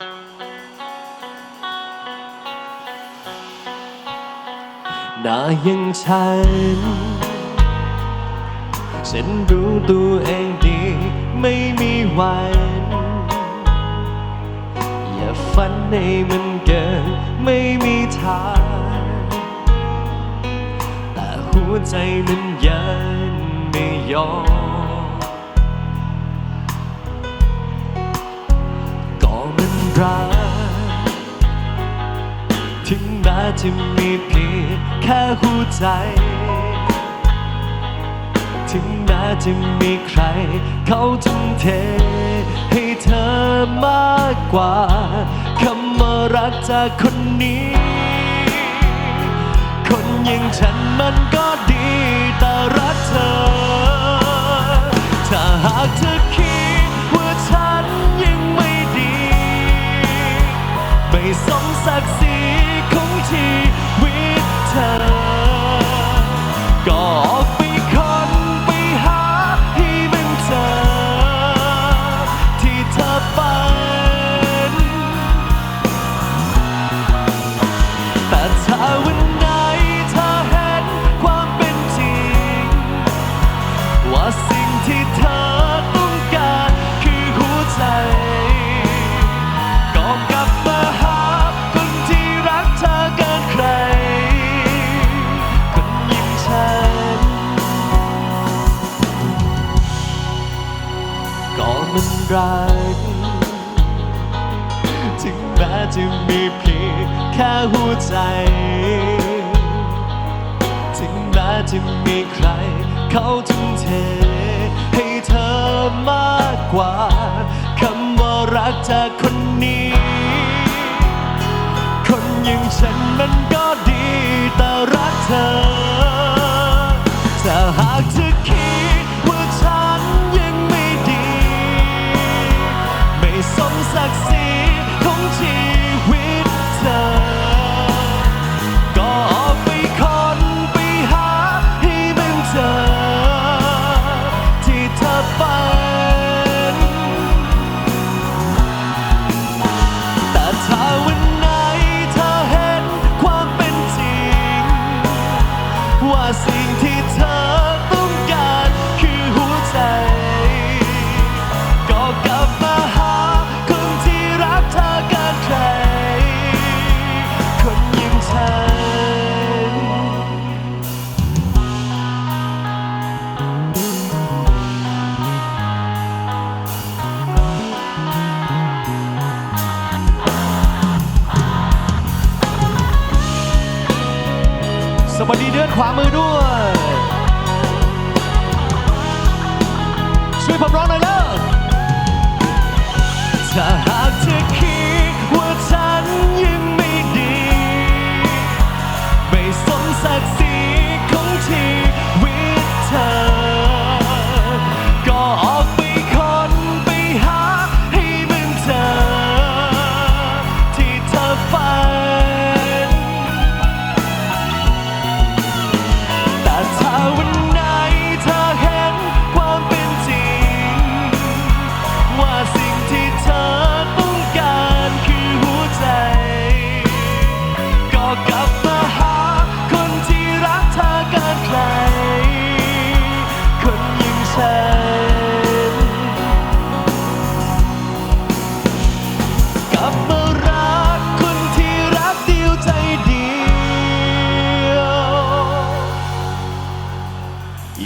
หน้าอยังฉัน ฉันรู้ตัวเองดีไม่มีวัน อย่าฝันให้มันเกินไม่มีทาง แต่หัวใจมันยัง งแม้จะมีเพียงแค่หัวใจ ถึงแม้จะมีใคร เขาทุ่มเท ให้เธอมากกว่าคำว่ารักจากคนนี้ คนอย่างฉันมันก็ดีแต่รักเธอ ถ้าหากเธอคิด รัก ถึงแม้จะมีเพียงแค่หัวใจ ถึงแม้จะมีใครเขาทุ่มเท ให้เธอมากกว่าคำว่ารักจากคนนี้ คนอย่างฉันมันก็ดีแต่รักเธอถ้าหากเธ สวัสดีเดือนขวามือด้วย ช่วยผมร้องหน่อยเลิกถ้าหากเธอคิดว่าฉันยังไม่ดี ไม่สมศักดิ์ศรี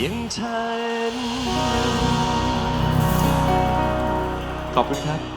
ยังฉันขอบคุณครับ